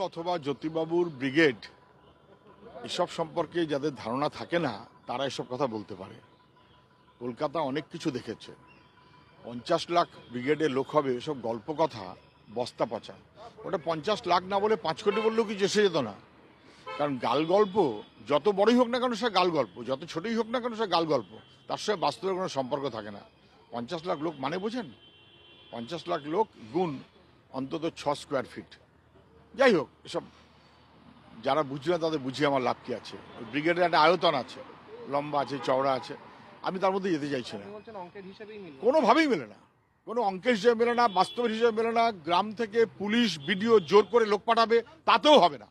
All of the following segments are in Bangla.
অথবা জ্যোতিবাবুর ব্রিগেড, এসব সম্পর্কে যাদের ধারণা থাকে না, তারা এসব কথা বলতে পারে। কলকাতা অনেক কিছু দেখেছে। পঞ্চাশ লাখ ব্রিগেডের লোক হবে, এসব গল্প কথা, বস্তা পচা। ওটা পঞ্চাশ লাখ না বলে পাঁচ কোটি বললেও কি এসে যেত না। কারণ গাল গল্প, যত বড়ই হোক না কেন সে গাল গল্প, যত ছোটই হোক না কেন সে গাল গল্প, তার সঙ্গে বাস্তবের কোনো সম্পর্ক থাকে না। পঞ্চাশ লাখ লোক মানে বোঝেন? পঞ্চাশ লাখ লোক গুণ অন্তত ছ স্কোয়ার ফিট যাই হোক এসব যারা বুঝবে না তাদের বুঝিয়ে আমার লাভ কি আছে। ব্রিগেডের একটা আয়তন আছে লম্বা আছে চওড়া আছে আমি তার মধ্যে যেতে চাইছি না। কোনোভাবেই মেলে না। কোনো অঙ্কের হিসেবে মেলে না বাস্তবের হিসেবে মেলে না গ্রাম থেকে পুলিশ বিডিও জোর করে লোক পাঠাবে তাতেও হবে না।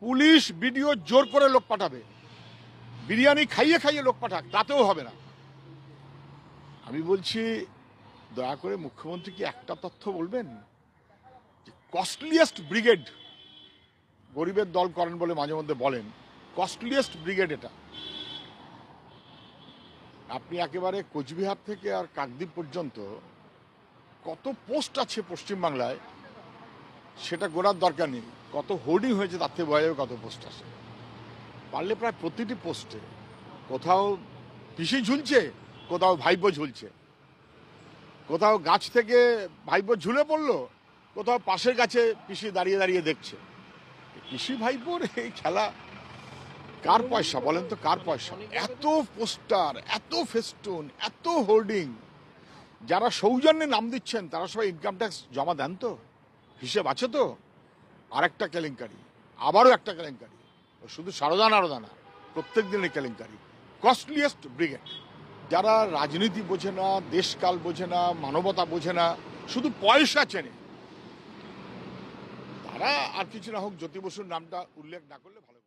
পুলিশ বিডিও জোর করে লোক পাঠাবে বিরিয়ানি খাইয়ে খাইয়ে লোক পাঠাক তাতেও হবে না। আমি বলছি দয়া করে মুখ্যমন্ত্রী কি একটা তথ্য বলবেন? কস্টলিয়েস্ট ব্রিগেড গরিবের দল করেন বলে মাঝে মধ্যে বলেন কস্টলিয়েস্ট ব্রিগেড এটা। আপনি একেবারে কোচবিহার থেকে আর কাকদ্বীপ পর্যন্ত কত পোস্ট আছে পশ্চিমবাংলায়, সেটা গোড়ার দরকার নেই। কত হোর্ডিং হয়েছে তার থেকে বোঝা কত পোস্ট আছে। পারলে প্রায় প্রতিটি পোস্টে কোথাও পিসি ঝুলছে, কোথাও ভাইব্য ঝুলছে। কোথাও গাছ থেকে ভাইপো ঝুলে পড়ল কোথাও পাশের কাছে পিসি দাঁড়িয়ে দাঁড়িয়ে দেখছে। পিসি ভাইপোর এই খেলা কার পয়সা বলেন তো কার পয়সা? এত পোস্টার, এত ফেস্টুন, এত হোর্ডিং। যারা সৌজন্যে নাম দিচ্ছেন, তারা সবাই ইনকাম ট্যাক্স জমা দেন তো? হিসেব আছে তো? আর একটা কেলেঙ্কারি, আবারও একটা কেলেঙ্কারি। শুধু সারদা নারদা না, প্রত্যেক দিনের কেলেঙ্কারি। কস্টলিয়েস্ট ব্রিগেড যারা রাজনীতি বোঝে না, দেশকাল বোঝে না, মানবতা বোঝে না, শুধু পয়সা চেনে। তারা আর কিছু না হোক জ্যোতি বসুর নামটা উল্লেখ না করলে ভালো